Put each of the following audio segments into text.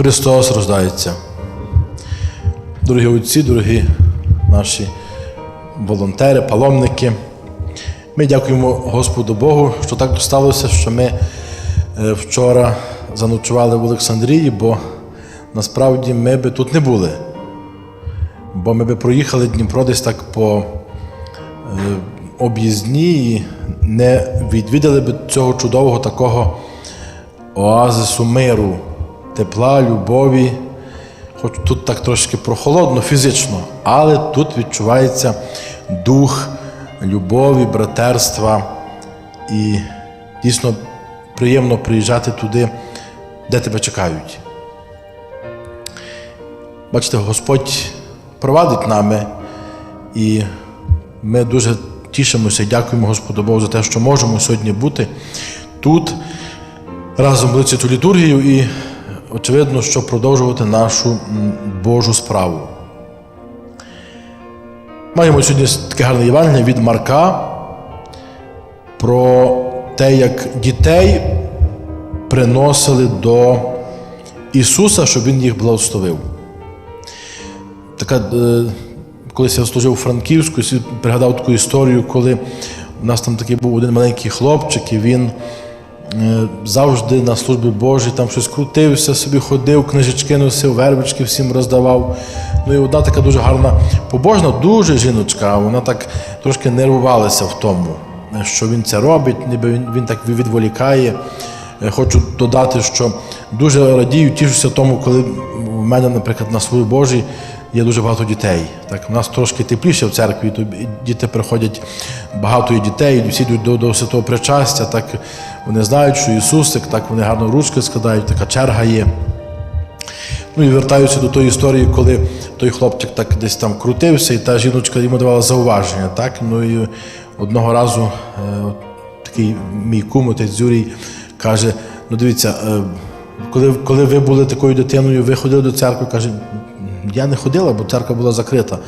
Христос рождається. Дорогі отці, дорогі наші волонтери, паломники. Ми дякуємо Господу Богу, що так сталося, що ми е, вчора заночували в Олександрії, бо насправді ми би тут не були. Бо ми би проїхали Дніпро десь так по е, об'їзні і не відвідали би цього чудового такого оазису миру, тепла, любові. Хоч тут так трошки прохолодно фізично, але тут відчувається дух любові, братерства. І дійсно приємно приїжджати туди, де тебе чекають. Бачите, Господь провадить нами, і ми дуже тішимося і дякуємо Господу Богу за те, що можемо сьогодні бути тут, разом молитися цю літургію і, очевидно, що продовжувати нашу Божу справу. Маємо сьогодні таке гарне Євангеліє від Марка про те, як дітей приносили до Ісуса, щоб Він їх благословив. Така, е, колись я служив у Франківську, пригадав таку історію, коли у нас там такий був один маленький хлопчик, і він завжди на службі Божій там щось крутився, собі ходив, книжечки носив, вербички всім роздавав. Ну і одна така дуже гарна побожна, дуже жіночка, вона так трошки нервувалася в тому, що він це робить, ніби він, він так відволікає. Е, Хочу додати, що дуже радію, тішуся тому, коли мене, наприклад, на службі Божій є дуже багато дітей. Так, у нас трошки тепліше в церкві, то діти приходять, багато є дітей, всі йдуть до, до святого причастя, так вони знають, що Ісусик, так вони гарно ручки складають, така черга є. Ну і вертаюся до тої історії, коли той хлопчик так десь там крутився, і та жіночка йому давала зауваження. Так? Ну і одного разу е, такий мій кум, отець Юрій, каже: ну дивіться, е, коли, коли ви були такою дитиною, ви ходили до церкви, каже, я не ходила, бо церква була закрита.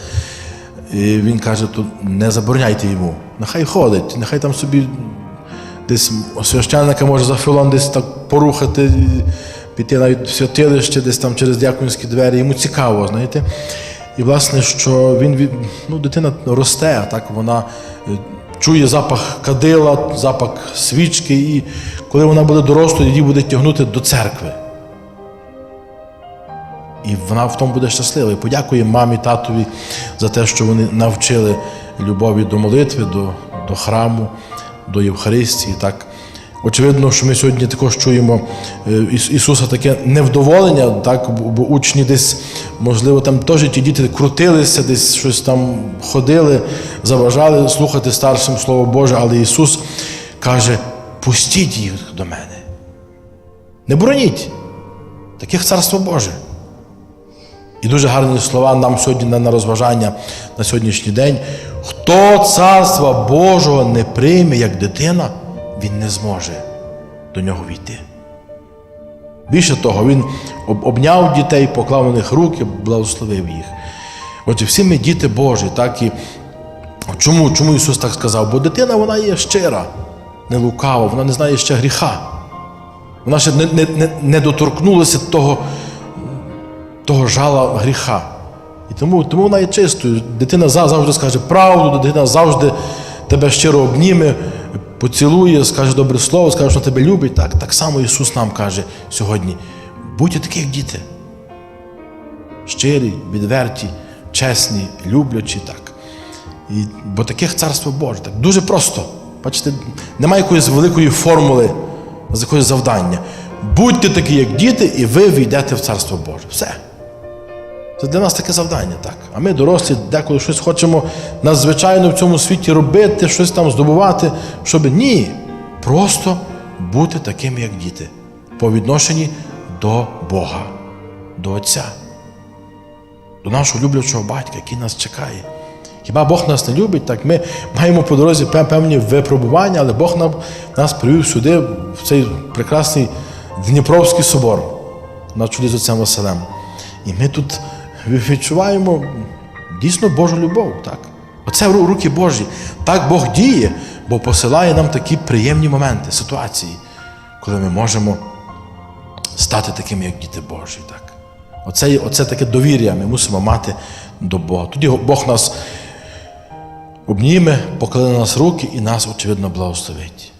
І він каже, то не забороняйте йому. Нехай ходить, нехай там собі десь священника може за філон десь так порухати, піти навіть в святилище, десь там через дякунські двері. Йому цікаво, знаєте. І власне, що він ну, дитина росте, так вона е, чує запах кадила, запах свічки, і коли вона буде дорослою, її буде тягнути до церкви. І вона в тому буде щаслива. І подякує мамі, татові за те, що вони навчили любові до молитви, до, до храму, до Євхаристії. Так. Очевидно, що ми сьогодні також чуємо е, Іс- Ісуса таке невдоволення, так, бо учні десь, можливо, там теж ті діти крутилися, десь щось там ходили, заважали слухати старшим Слово Боже, але Ісус каже: пустіть їх до мене. Не бороніть. Таких царство Боже. І дуже гарні слова нам сьогодні на розважання на сьогоднішній день. Хто царства Божого не прийме як дитина, він не зможе до нього війти. Більше того, він обняв дітей, поклав на них руки, благословив їх. Отже, всі ми діти Божі, так і чому, чому Ісус так сказав? Бо дитина вона є щира, не лукава, вона не знає ще гріха. Вона ще не, не, не, не доторкнулася того того жала гріха. І тому, тому вона є чистою. Дитина завжди скаже правду, дитина завжди тебе щиро обніме, поцілує, скаже добре слово, скаже, що тебе любить. Так, так само Ісус нам каже сьогодні: будьте такі, як діти. Щирі, відверті, чесні, люблячі. так. І, бо таких царство Боже. Так, дуже просто. Бачите, немає якоїсь великої формули, якогось завдання. Будьте такі, як діти, і ви війдете в царство Боже. Все. Це для нас таке завдання, так. А ми, дорослі, деколи щось хочемо надзвичайно в цьому світі робити, щось там здобувати, щоб ні. Просто бути такими, як діти, по відношенні до Бога, до Отця, до нашого люблячого батька, який нас чекає. Хіба Бог нас не любить, так ми маємо по дорозі певні випробування, але Бог нам, нас привів сюди, в цей прекрасний Дніпровський собор на чолі з отцем Василем. І ми тут відчуваємо дійсно Божу любов. Так? Оце руки Божі. Так Бог діє, бо посилає нам такі приємні моменти, ситуації, коли ми можемо стати такими, як діти Божі. Так. Оце, оце таке довір'я ми мусимо мати до Бога. Тоді Бог нас обніме, покладе на нас руки і нас, очевидно, благословить.